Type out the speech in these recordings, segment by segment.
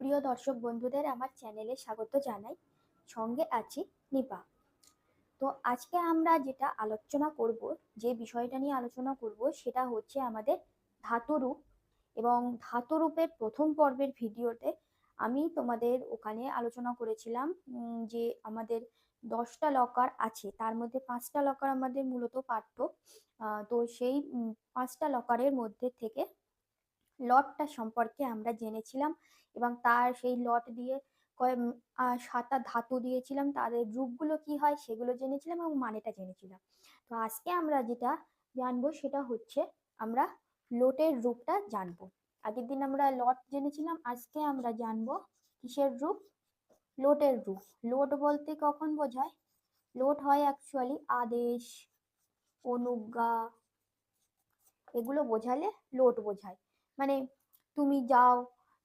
প্রিয় দর্শক বন্ধুদের, আমার চ্যানেলে স্বাগত জানাই। সঙ্গে আছি নিপা। তো আজকে আমরা যেটা আলোচনা করব, যে বিষয়টা নিয়ে আলোচনা করব, সেটা হচ্ছে আমাদের ধাতুরূপ এবং ধাতুরূপের প্রথম পর্বের ভিডিওতে আমি তোমাদের ওখানে আলোচনা করেছিলাম যে আমাদের দশটা লকার আছে, তার মধ্যে পাঁচটা লকার আমাদের মূলত পাঠ্য। তো সেই পাঁচটা লকারের মধ্যে থেকে লটটা সম্পর্কে আমরা জেনেছিলাম এবং তার সেই লট দিয়ে কয় উম, আহ, সাতটা ধাতু দিয়েছিলাম। তাদের রূপগুলো কি হয় সেগুলো জেনেছিলাম এবং মানেটা জেনেছিলাম। তো আজকে আমরা যেটা জানব সেটা হচ্ছে আমরা লোটের রূপটা জানব। আগের দিন আমরা লট জেনেছিলাম আজকে আমরা জানব কিসের রূপ? লোটের রূপ। লোট বলতে কখন বোঝায়? লোট হয় অ্যাকচুয়ালি আদেশ অনুজ্ঞা এগুলো বোঝালে লোট বোঝায়। মানে তুমি যাও,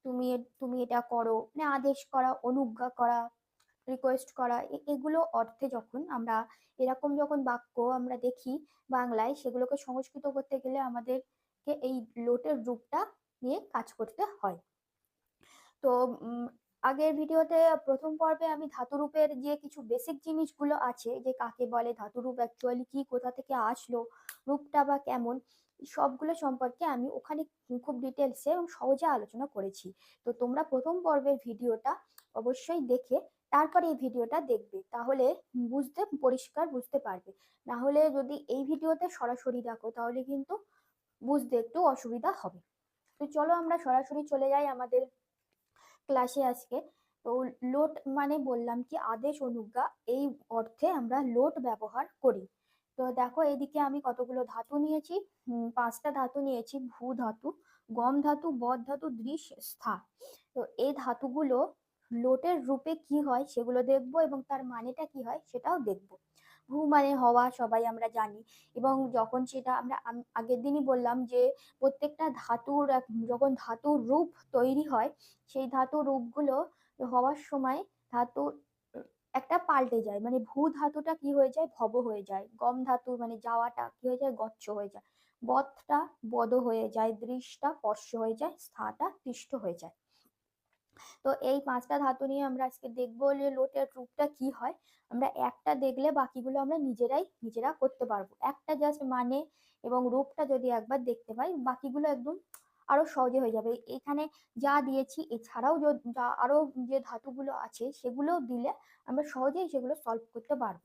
তুমি তুমি এটা করো মানে আদেশ করা, অনুজ্ঞা করা রিকোয়েস্ট করা এগুলো অর্থে যখন আমরা এরকম যখন বাক্য আমরা দেখি বাংলায়, সেগুলোকে সংস্কৃত করতে গেলে আমাদেরকে এই লোটের রূপটা নিয়ে কাজ করতে হয়। তো আগের ভিডিওতে প্রথম পর্বে আমি ধাতুরূপের যে কিছু বেসিক জিনিসগুলো আছে, যে কাকে বলে ধাতুরূপ অ্যাকচুয়ালি কি, কোথা থেকে আসলো, রূপটা বা কেমন সবগুলো সম্পর্কে আমি ওখানে খুব ডিটেলসে এবং সহজে আলোচনা করেছি। তো তোমরা প্রথম পর্বের ভিডিওটা অবশ্যই দেখে তারপরে এই ভিডিওটা দেখবে। তাহলে বুঝতে, পরিষ্কার বুঝতে পারবে। না হলে যদি এই ভিডিওতে সরাসরি দেখো তাহলে কিন্তু বুঝতে একটু অসুবিধা হবে। তো চলো আমরা সরাসরি চলে যাই আমাদের ক্লাসে আজকে। তো লোট মানে বললাম কি, আদেশ, অনুজ্ঞা এই অর্থে আমরা লোট ব্যবহার করি। তো দেখো এদিকে আমি কতগুলো ধাতু নিয়েছি। পাঁচটা ধাতু নিয়েছি, ভূ ধাতু, গম ধাতু, বদ ধাতু, দৃশ স্থা তো এই ধাতুগুলো লোটের রূপে কি হয় সেগুলো দেখব এবং তার মানেটা কি হয় সেটাও দেখব। ভূ মানে হওয়া সবাই আমরা জানি এবং যখন সেটা আমরা আগের দিনই বললাম যে প্রত্যেকটা ধাতুর এক- যখন ধাতুর রূপ তৈরি হয় সেই ধাতুর রূপগুলো হওয়ার সময় ধাতু একটা পাল্টে যায়। মানে ভূ ধাতুটা কি হয়ে যায়? ভব হয়ে যায়। গম ধাতু মানে যাওয়াটা কি হয়ে যায়? গচ্ছ হয়ে যায়। বধটা বদ হয়ে যায় দৃশটা পর্শ হয়ে যায়, স্থাটা তিষ্ঠ হয়ে যায়। তো এই পাঁচটা ধাতু নিয়ে আমরা আজকে দেখব যে লোটের রূপটা কি হয়। আমরা একটা দেখলে বাকিগুলো আমরা নিজেরাই, নিজেরা করতে পারব। একটা জাস্ট মানে এবং রূপটা যদি একবার দেখতে পাই, বাকিগুলো একদম আরও সহজে হয়ে যাবে। এখানে যা দিয়েছি, এছাড়াও যা আরও যে ধাতুগুলো আছে, সেগুলো দিলে আমরা সহজেই সেগুলো সলভ করতে পারব।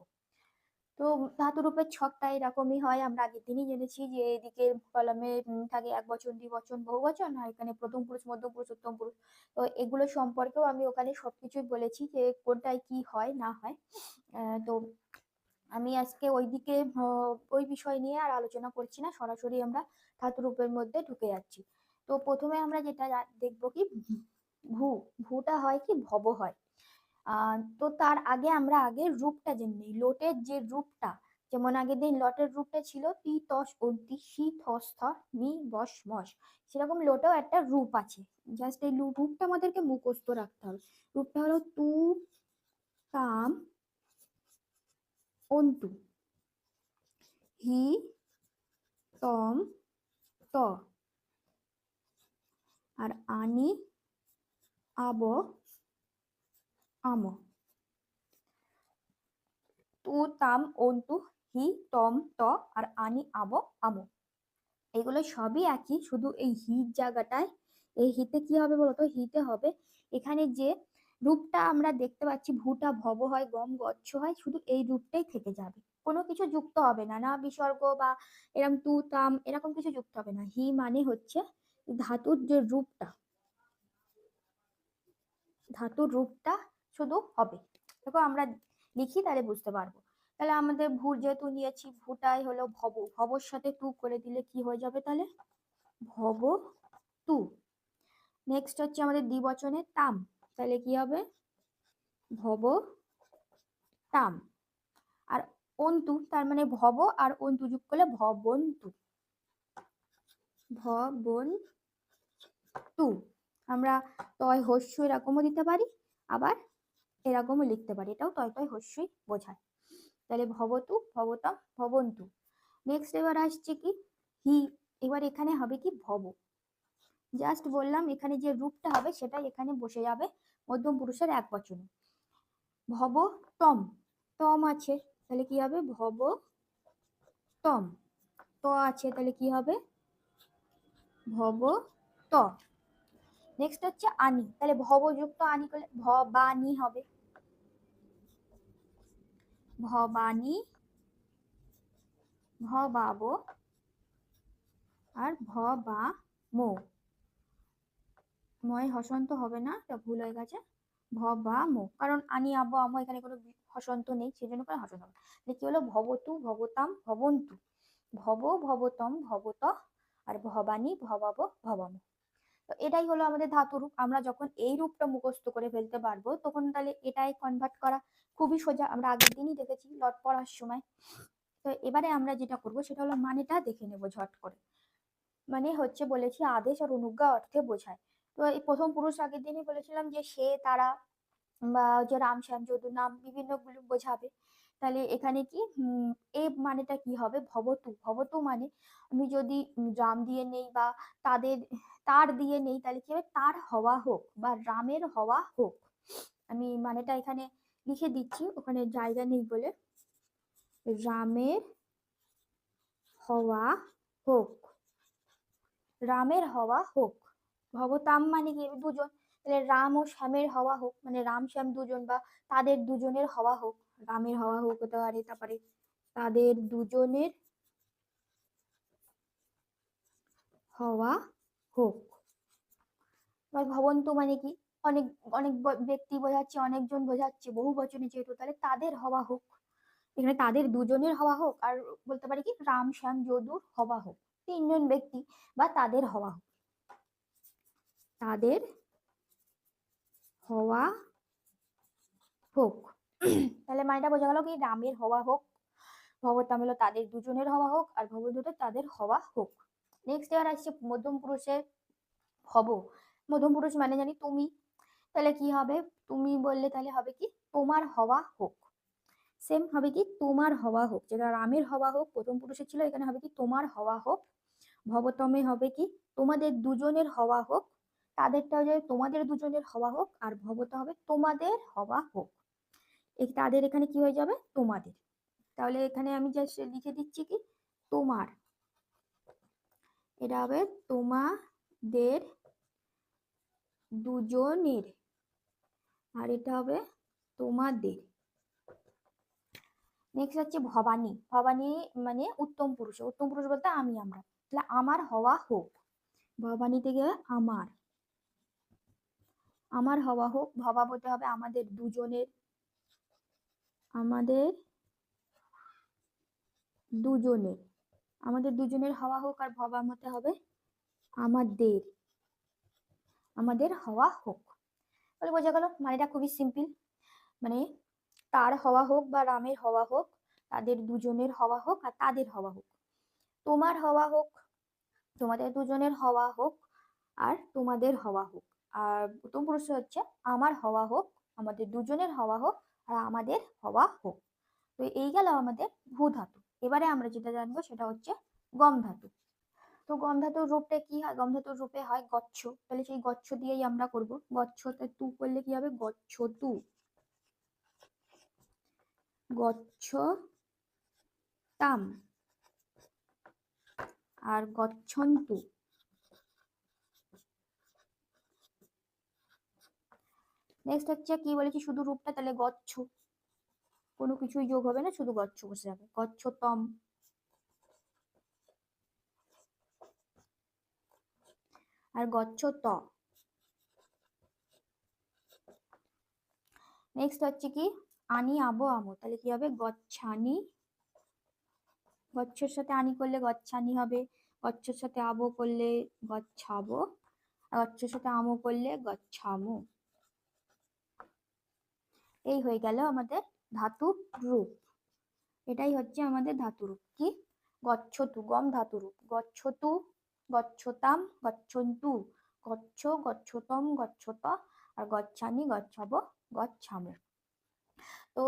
তো ধাতু রূপের ছকটা এরকমই হয়। আমরা আগের দিনই জেনেছি যে এদিকে কলমে থাকে এক বচন দ্বিবচন বহুবচন আর এখানে প্রথম পুরুষ, মধ্যম পুরুষ, উত্তম পুরুষ। তো এগুলো সম্পর্কেও আমি ওখানে সবকিছুই বলেছি যে কোনটায় কি হয়, না হয়। তো আমি আজকে ওইদিকে ওই বিষয় নিয়ে আর আলোচনা করছি না। সরাসরি আমরা ধাতু রূপের মধ্যে ঢুকে যাচ্ছি। তো প্রথমে আমরা যেটা দেখব কি ভূ, ভূটা হয় কি ভব হয়। তো তার আগে আমরা আগে রূপটা জেনে নিই। লোটের যে রূপটা, যেমন আগের দিন লটের রূপটা ছিল তি তস অন্তি সি থস থ, মি বস মস। সেরকম লোটেও একটা রূপ আছে। জাস্ট এই রূপটা আমাদেরকে মুখস্থ রাখতে হবে। রূপটা হলো তু, তাম, অন্তু। হি, তম, ত। আর আনি, আব, আম। তু, তাম, অন্তু, হি, তম, ত আর আনি, আব, আম। এগুলো সবই একই, শুধু এই হির জায়গাটায়। এই হিতে কি হবে বলতো? হিতে হবে এখানে যে রূপটা আমরা দেখতে পাচ্ছি, ভূটা, ভব হয়, গম, গচ্ছ হয়, শুধু এই রূপটাই থেকে যাবে। কোনো কিছু যুক্ত হবে না। না বিসর্গ বা এরকম তু, তাম, এরকম কিছু যুক্ত হবে না। হি মানে হচ্ছে ধাতুর যে রূপটা, ধাতুর রূপটা শুধু হবে। দেখো আমরা লিখি, তাহলে বুঝতে পারব। তাহলে আমাদের ভূ যেহেতু নিয়েছি, ভূটাই হলো ভব। ভবর সাথে টু করে দিলে কি হয়ে যাবে তাহলে? ভব টু। নেক্সট হচ্ছে আমাদের দ্বিবচনে তাম। তাহলে কি হবে? ভব তাম। আর অন্তু, তার মানে ভব আর অন্তু যোগ করলে ভবন্তু। ভবন টু আমরা তয় হস্য এরকমও দিতে পারি, আবার এরকমও লিখতে পারি। এটাও তয় তয়, হস্যই বোঝায়। তাহলে ভবতু, ভবতম, ভবন্তু। নেক্সট এবার আসছে কি? হি। এবার এখানে হবে কি? ভব। জাস্ট বললাম, এখানে যে রূপটা হবে সেটা এখানে বসে যাবে মধ্যম পুরুষের এক বচনে। ভব তম তম আছে। তাহলে কি হবে? ভব তম ত আছে। তাহলে কি হবে? ভব ত নেক্সট হচ্ছে আনি। তাহলে ভবযুক্ত আনি করলে ভবানী হবে। ভবানী, ভবাব আর ভ বা মো ময় হসন্ত হবে না, এটা ভুল হয়ে গেছে। ভ বা মো কারণ আনি, আবো, আমো এখানে কোনো হসন্ত নেই সেই জন্য করে হসন্ত হবে। কি হলো? ভবতু, ভবতাম, ভবন্তু। ভব, ভবতম, ভবত আর ভবানী ভবাব ভবাম তো এটাই হলো আমাদের ধাতু রূপ। আমরা যখন এই রূপটা মুখস্থ করে ফেলতে পারব, তখন তাহলে এটাই কনভার্ট করা খুবই সোজা। আমরা আগের দিনই দেখেছি লট পড়ার সময়। তো এবারে আমরা যেটা করব, সেটা হলো মানেটা দেখে নেব ঝট করে। মানে হচ্ছে বলেছি আদেশ আর অনুজ্ঞা অর্থে বোঝায়। তো এই প্রথম পুরুষ আগের দিনই বলেছিলাম যে সে, তারা বা যে রাম, শ্যাম, যদু, নাম বিভিন্নগুলো বোঝাবে। তাহলে এখানে কি? এই মানেটা কি হবে? ভবতু। ভবতু মানে আমি যদি রাম দিয়ে নেই বা তাদের, তার দিয়ে নেই, তাহলে কি হবে? তার হওয়া হোক বা রামের হওয়া হোক। আমি মানেটা এখানে লিখে দিচ্ছি, ওখানে জায়গা নেই বলে। রামের হওয়া হোক। রামের হওয়া হোক। ভবতাম মানে কি? দুজন। তাহলে রাম ও শ্যামের হওয়া হোক মানে রাম, শ্যাম দুজন বা তাদের দুজনের হওয়া হোক। রামের হওয়া হোক, হতে পারে, তারপরে তাদের দুজনের হওয়া হোক। ভবন্ত মানে কি? অনেক অনেক ব্যক্তি বোঝাচ্ছে, অনেকজন বোঝাচ্ছে, বহু বচনে যেহেতু তাহলে তাদের হওয়া হোক। এখানে তাদের দুজনের হওয়া হোক, আর বলতে পারি কি? রাম, শ্যাম, যদুর হওয়া হোক, তিনজন ব্যক্তি বা তাদের হওয়া হোক। তাদের হওয়া হোক। তাহলে মানেটা বোঝা গেল কি রামের হওয়া হোক ভবতাম হলো তাদের দুজনের হওয়া হোক আর ভবদূতের তাদের হওয়া হোক। নেক্সট এবার আসছে মধ্যম পুরুষের হব মধ্যম পুরুষ মানে জানি তুমি। তাহলে কি হবে? তুমি বললে তাহলে হবে কি? তোমার হওয়া হোক। সেম হবে কি? তোমার হওয়া হোক। যেটা রামের হওয়া হোক, প্রথম পুরুষের ছিল, এখানে হবে কি? তোমার হওয়া হোক। ভবতমে হবে কি? তোমাদের দুজনের হওয়া হোক। তাদেরটা হবে তোমাদের দুজনের হওয়া হোক আর ভবতা হবে তোমাদের হওয়া হোক। তাদের এখানে কি হয়ে যাবে? তোমাদের। তাহলে এখানে আমি জাস্ট লিখে দিচ্ছি কি? তোমার। এটা হবে তোমাদের দুজনের। আর এটা হবে তোমাদের। নেক্সট হচ্ছে ভবানী। ভবানী মানে উত্তম পুরুষ। উত্তম পুরুষ বলতে আমি, আমরা। তাহলে আমার হওয়া হোক। ভবানী থেকে আমার। আমার হওয়া হোক। ভবা বলতে হবে আমাদের দুজনের। আমাদের দুজনের আমাদের দুজনের হওয়া হোক আর ভবা মতে হবে আমাদের আমাদের হওয়া হোক। তাহলে বোঝা গেল মানেটা খুবই সিম্পল মানে তার হওয়া হোক বা রামের হওয়া হোক, তাদের দুজনের হওয়া হোক আর তাদের হওয়া হোক। তোমার হওয়া হোক, তোমাদের দুজনের হওয়া হোক আর তোমাদের হওয়া হোক। আর প্রথম পুরুষ হচ্ছে, আমার হওয়া হোক, আমাদের দুজনের হওয়া হোক আমাদের হওয়া হোক। তো এই গেল আমাদের ভূ ধাতু। এবারে আমরা যেটা জানব সেটা হচ্ছে গম ধাতু। তো গম ধাতুর রূপটা কি হয়? গম ধাতুর রূপে হয় গচ্ছ। তাহলে সেই গচ্ছ দিয়েই আমরা করব। গচ্ছতে তু করলে কি হবে? গচ্ছ তু। গচ্ছ তাম। আর গচ্ছন্তু নেক্সট হচ্ছে কি বলেছি? শুধু রূপটা তাহলে গচ্ছ। কোনো কিছুই যোগ হবে না, শুধু গচ্ছ বসে যাবে। গচ্ছতম। আর গচ্ছ ত নেক্সট হচ্ছে কি? আনি আবো আমো। তাহলে কি হবে? গচ্ছানি। গচ্ছর সাথে আনি করলে গচ্ছানি হবে। গচ্ছর সাথে আবো করলে গচ্ছাবো। গচ্ছর সাথে আমো করলে গচ্ছামো। এই হয়ে গেল আমাদের ধাতু রূপ। এটাই হচ্ছে আমাদের ধাতু রূপ। কি? গচ্ছতু, গম ধাতু রূপ। গচ্ছতু, গচ্ছতাম, গচ্ছন্তু। গচ্ছ, গচ্ছতম, গচ্ছত, আর গচ্ছানি, গচ্ছাব, গচ্ছামো। তো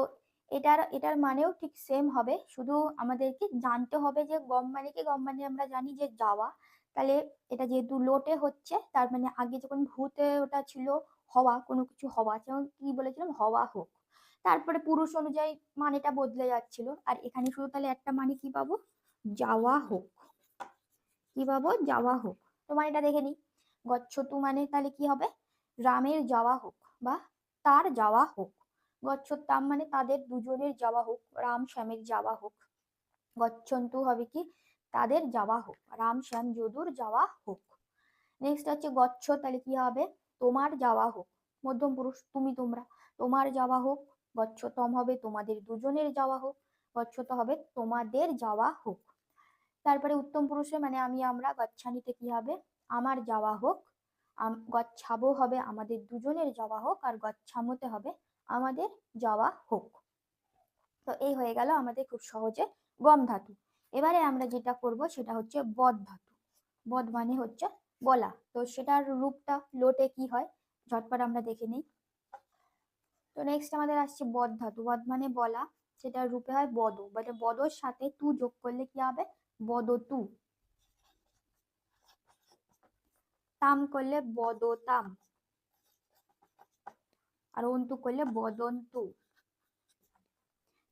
এটার এটার মানেও ঠিক সেম হবে। শুধু আমাদেরকে জানতে হবে যে গম মানে কি? গম মানে আমরা জানি যে যাওয়া। তাহলে এটা যেহেতু লোটে হচ্ছে, তার মানে আগে যখন ভূতে ওটা ছিল হওয়া, কোনো কিছু হওয়া, যেমন কি বলেছিলাম, হওয়া হোক। তারপরে পুরুষ অনুযায়ী মানেটা বদলে যাচ্ছিল। আর এখানে শুধু তাহলে একটা মানে কি পাবো? যাওয়া হোক। কি পাবো? যাওয়া হোক। তো মানেটা দেখে নিই। গচ্ছতু মানে তাহলে কি হবে? রামের যাওয়া হোক বা তার যাওয়া হোক। গচ্ছতাম মানে তাদের দুজনের যাওয়া হোক। রাম শ্যামের যাওয়া হোক। গচ্ছন্তু হবে কি? তাদের যাওয়া হোক। রাম শ্যাম যদুর যাওয়া হোক। নেক্সট হচ্ছে গচ্ছ, তাহলে কি হবে? তোমার যাওয়া হোক। মধ্যম পুরুষ, তুমি তোমরা। তোমার যাওয়া হোক গচ্ছতম হবে তোমাদের দুজনের যাওয়া হোক গচ্ছত হবে তোমাদের যাওয়া হোক। তারপরে উত্তম পুরুষে মানে আমি, আমরা, গচ্ছানিতে কি হবে? আমার যাওয়া হোক গচ্ছাবো হবে আমাদের দুজনের যাওয়া হোক, আর গচ্ছামোতে হবে আমাদের যাওয়া হোক। তো এই হয়ে গেল আমাদের খুব সহজে গম ধাতু। এবারে আমরা যেটা করব সেটা হচ্ছে বদ ধাতু। বদ মানে হচ্ছে বলা। তো সেটার রূপটা, লোটে কি হয়? ঝটপট আমরা দেখে নিই। তো নেক্সট আমাদের আসছে বদ ধাতু। বদ মানে বলা। সেটার রূপে হয় বদ। মানে বদর সাথে তু যোগ করলে কি হবে? বদতু। তাম করলে বদতাম। আর অন্তু করলে বদন্তু।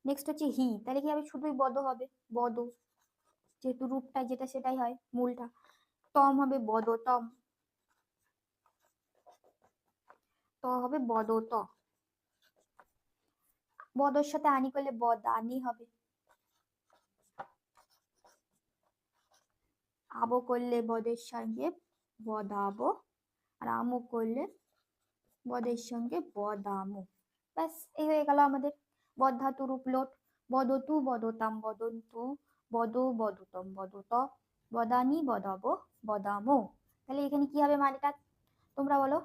নেক্সট হচ্ছে হি। তাহলে কি হবে? শুধুই বদ হবে। বদ। যেহেতু রূপটা যেটা সেটাই হয়, মূলটা। তম হবে বদতম। ত হবে বদত। বদর সাথে আনি করলে বদানি হবে। আবো করলে বদের সঙ্গে বদাবো, আর আমু করলে বদের সঙ্গে বদামু। ব্যাস, এই হয়ে গেল আমাদের বদ্ধাতু রূপ লোট। বদতু, বদতাম, বদন্তু, বদ, বদতম, বদত। বদানি বদাব বদামো। তাহলে এখানে কি হবে মানেটা? তোমরা বলো।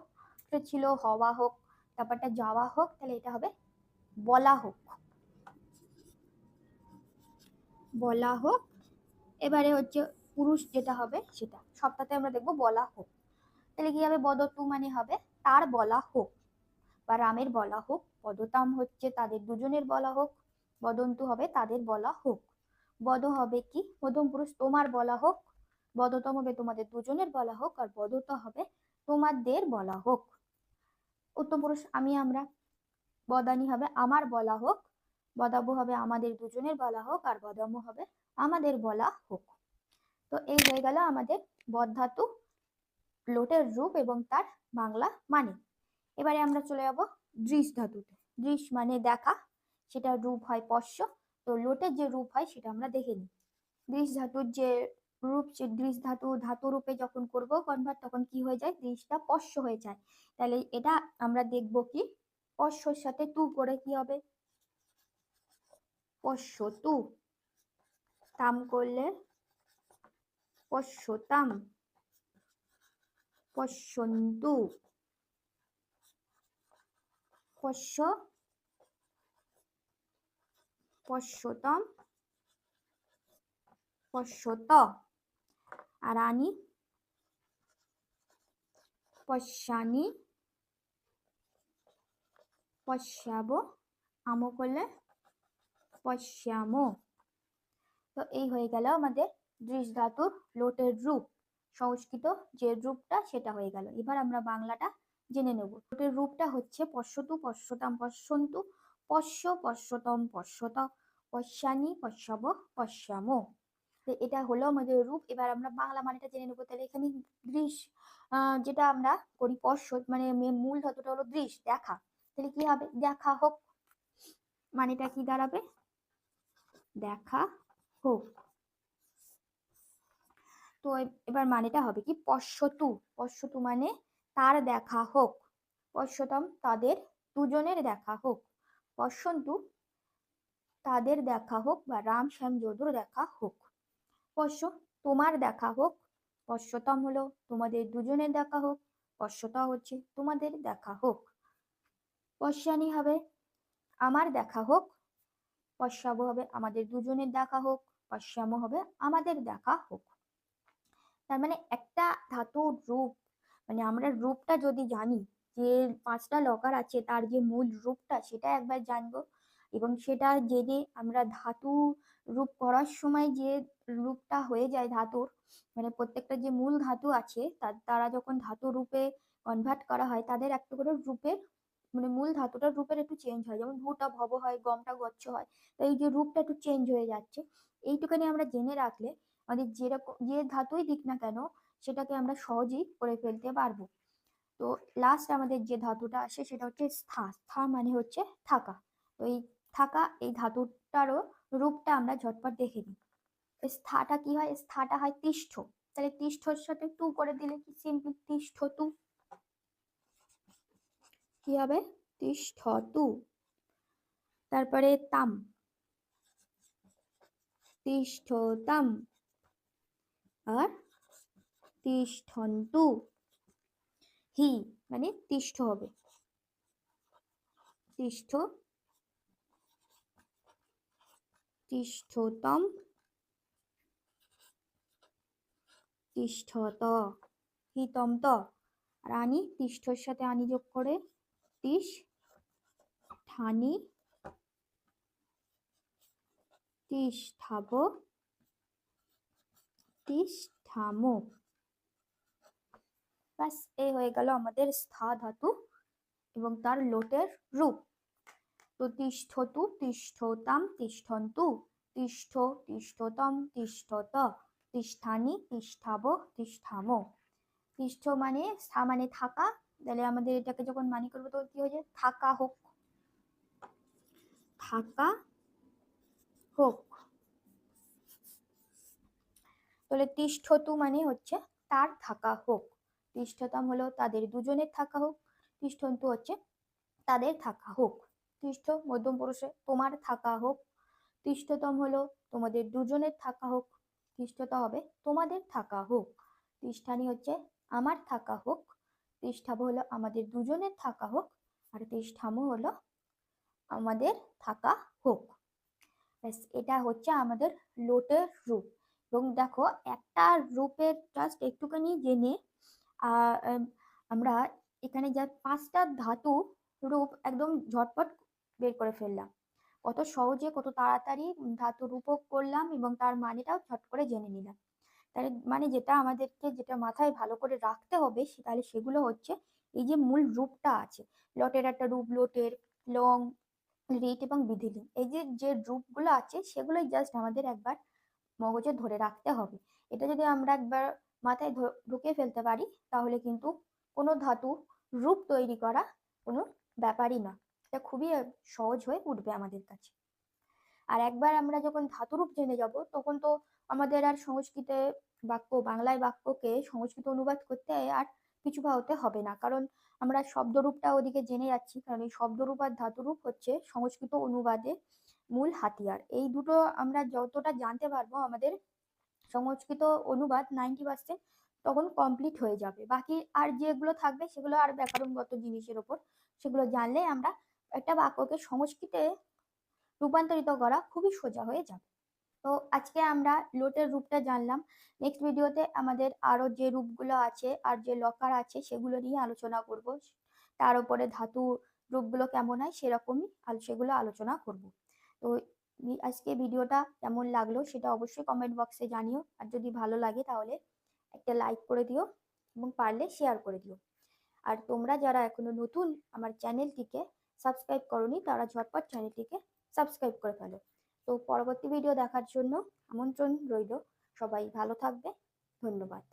ছিল হওয়া হোক, তারপরটা যাওয়া হোক, তাহলে এটা হবে বলা হোক। বলা হোক। এবারে হচ্ছে পুরুষ যেটা হবে সেটা। সবটাতে আমরা দেখব বলা হোক। তাহলে কি হবে? বদতু মানে হবে তার বলা হোক। বা রামের বলা হোক। পদতাম হচ্ছে তাদের দুজনের বলা হোক। বদন্তু হবে তাদের বলা হোক। বদ হবে কি? মধ্যম পুরুষ তোমার বলা হোক, বদতম হবে তোমাদের দুজনের বলা হোক, আর বদত হবে তোমাদের বলা হোক। উত্তম পুরুষ, আমি আমরা। বদানি হবে আমার বলা হোক, বদাবু হবে আমাদের দুজনের বলা হোক, আর বদাম হবে আমাদের বলা হোক। তো এই হয়ে গেল আমাদের বধাতু লোটের রূপ এবং তার বাংলা মানে। এবারে আমরা চলে যাব দৃশ ধাতুতে। দৃশ মানে দেখা সেটা রূপ হয় পশ্য। তো লোটের যে রূপ হয় সেটা আমরা দেখে নিই। দৃশ ধাতুর যে রূপ দৃশ ধাতু ধাতু রূপে যখন করব কনভার্ট তখন কি হয়ে যায়? দৃশটা পশ্য হয়ে যায়। তাহলে এটা আমরা দেখব কি? পশ্যর সাথে তু করে কি হবে? পশ্য তু। তাম করলে পশ্যতাম পশ্যন্তু পশ্য পশ্যতম পশ্যত আর আনি পশ্যানি পশ্যাব আমো করলে পশ্যাম তো এই হয়ে গেল আমাদের দৃশ ধাতুর লোটের রূপ, সংস্কৃত যে রূপটা সেটা হয়ে গেল। এবার আমরা বাংলাটা জেনে নেব। লোটের রূপটা হচ্ছে পশ্যতু পশ্যতাম পশ্যন্তু পশ্য পশ্যতম পশ্যত পশ্যানি পশ্যব পশ্যাম। এটা হলো আমাদের রূপ। এবার আমরা বাংলা মানেটা জেনে নেব। তাহলে এখানে দৃশ যেটা আমরা করি পশ্য মানে মূল ধাতুটা হলো দৃশ, দেখা। তাহলে কি হবে? দেখা হোক। মানেটা কি দাঁড়াবে? দেখা হোক। তো এবার মানেটা হবে কি? পশ্যতু। পশ্যতু মানে তার দেখা হোক। পশ্যতম তাদের দুজনের দেখা হোক। পশ্যন্তু তাদের দেখা হোক বা রাম শ্যাম যদুর দেখা হোক। পশ্য তোমার দেখা হোক পশ্যতম হলো তোমাদের দুজনের দেখা হোক পশ্যতা হচ্ছে তোমাদের দেখা হোক। পশ্যানি হবে আমার দেখা হোক পশ্যাব হবে আমাদের দুজনের দেখা হোক পশ্যাম হবে আমাদের দেখা হোক। তার মানে একটা ধাতুর রূপ মানে আমরা রূপটা যদি জানি যে পাঁচটা লকার আছে, তার যে মূল রূপটা সেটা একবার জানব এবং সেটা জেনে আমরা ধাতু রূপ করার সময় যে রূপটা হয়ে যায় ধাতুর মানে প্রত্যেকটা যে মূল ধাতু আছে, তার যখন ধাতু রূপে কনভার্ট করা হয়, তাদের একটা করে রূপের মানে মূল ধাতুটার রূপের একটু চেঞ্জ হয়, যেমন ভুটা ভব হয়, গমটা গচ্ছ হয়, তো এই যে রূপটা একটু চেঞ্জ হয়ে যাচ্ছে, এইটুখানি আমরা জেনে রাখলে আমাদের যেরকম, যে ধাতুই দিক না কেন, সেটাকে আমরা সহজেই করে ফেলতে পারব। তো লাস্ট আমাদের যে ধাতুটা আসে সেটা হচ্ছে স্থা স্থা মানে হচ্ছে থাকা। তো এই থাকা, এই ধাতুটারও রূপটা আমরা ঝটপট দেখে নিই। স্থাটা কি হয়? স্থাটা হয় তিষ্ঠ। তাহলে তিষ্ঠর সাথে তু করে দিলে কি সিম্পলি তিষ্ঠ তু। কি হবে? তিষ্ঠ তু। তারপরে তাম। তিষ্ঠ তাম আর তিষ্ঠন্তু। হি মানে তিষ্ঠ হবে। তিষ্ঠ, তিষ্ঠতম, তিষ্ঠত, হিতম ত। আর আনি তিষ্ঠর সাথে আনি যোগ করে তিস ঠানি, তিষ্ঠাব, তিষ্ঠামো। ব্যাস এই হয়ে গেল আমাদের স্থা ধাতু এবং তার লোটের রূপ। তো তিষ্ঠতু, তিষ্ঠতাম, তিষ্ঠন্তু, তিষ্ঠ, তিষ্ঠতম, তিষ্ঠত, তিষ্ঠানি, তিষ্ঠাব, তিষ্ঠামো। তিষ্ঠ মানে স্থা মানে থাকা। তাহলে আমাদের এটাকে যখন মানি করব তো কি হয়েছে থাকা হোক। থাকা হোক। তাহলে তিষ্ঠতু মানে হচ্ছে তার থাকা হোক। তিষ্ঠতম হলো তাদের দুজনের থাকা হোক, তিষ্ঠন্তু হচ্ছে তাদের থাকা হোক। তিষ্ঠ মধ্যম পুরুষে তোমার থাকা হোক, তিষ্ঠতম হলো তোমাদের দুজনের থাকা হোক, তিষ্ঠতা হবে তোমাদের থাকা হোক। তিষ্ঠানি হচ্ছে আমার থাকা হোক, তিষ্ঠাব হলো আমাদের দুজনের থাকা হোক, আর তিষ্ঠামো হলো আমাদের থাকা হোক। ব্যাস, এটা হচ্ছে আমাদের লোটের রূপ। এবং দেখো একটা রূপের জাস্ট একটুখানি জেনে আমরা এখানে যা পাঁচটা ধাতু রূপ একদম ঝটপট বের করে ফেললাম। কত সহজে, কত তাড়াতাড়ি ধাতু রূপক করলাম এবং তার মানেটাও ঝট করে জেনে নিলাম। তাহলে মানে যেটা আমাদেরকে, যেটা মাথায় ভালো করে রাখতে হবে তাহলে সেগুলো হচ্ছে এই যে মূল রূপটা আছে। লটের একটা রূপ, লোটের, লং, রিট এবং বিধিলি এই যে যে রূপগুলো আছে সেগুলোই জাস্ট আমাদের একবার মগজে ধরে রাখতে হবে। এটা যদি আমরা একবার মাথায় ঢুকে ফেলতে পারি, তাহলে কিন্তু কোনো ধাতু রূপ তৈরি করা কোনো ব্যাপারই না। এটা খুবই সহজ হয়ে উঠবে আমাদের কাছে। আর একবার আমরা যখন ধাতুরূপ জেনে যাব, তখন তো আমাদের আর সংস্কৃতে বাক্য, বাংলায় বাক্যকে সংস্কৃত অনুবাদ করতে আর কিছু হতে হবে না। কারণ আমরা শব্দরূপটা ওদিকে জেনে যাচ্ছি, কারণ এই শব্দরূপ আর ধাতুরূপ হচ্ছে সংস্কৃত অনুবাদে মূল হাতিয়ার। এই দুটো আমরা যতটা জানতে পারব আমাদের সংস্কৃত অনুবাদ নাইনটি পার্সেন্ট তখন কমপ্লিট হয়ে যাবে। বাকি আর যেগুলো থাকবে সেগুলো আর ব্যাকরণগত জিনিসের ওপর সেগুলো জানলে আমরা একটা বাক্যকে সংস্কৃতে রূপান্তরিত করা খুবই সোজা হয়ে যাবে। তো আজকে আমরা লোটের রূপটা জানলাম। নেক্সট ভিডিওতে আমাদের আরও যে রূপগুলো আছে আর যে লকার আছে সেগুলো নিয়ে আলোচনা করব। তার উপরে ধাতু রূপগুলো কেমন হয় সেরকমই সেগুলো আলোচনা করব। তো আজকে ভিডিওটা কেমন লাগল সেটা অবশ্যই কমেন্ট বক্সে জানিও। আর যদি ভালো লাগে তাহলে একটা লাইক করে দিও এবং পারলে শেয়ার করে দিও। আর তোমরা যারা এখনও নতুন আমার চ্যানেলটিকে সাবস্ক্রাইব করনি তারা ঝটপট চ্যানেলটিকে সাবস্ক্রাইব করে ফেলো। তো পরবর্তী ভিডিও দেখার জন্য আমন্ত্রণ রইল। সবাই ভালো থাকবে। ধন্যবাদ।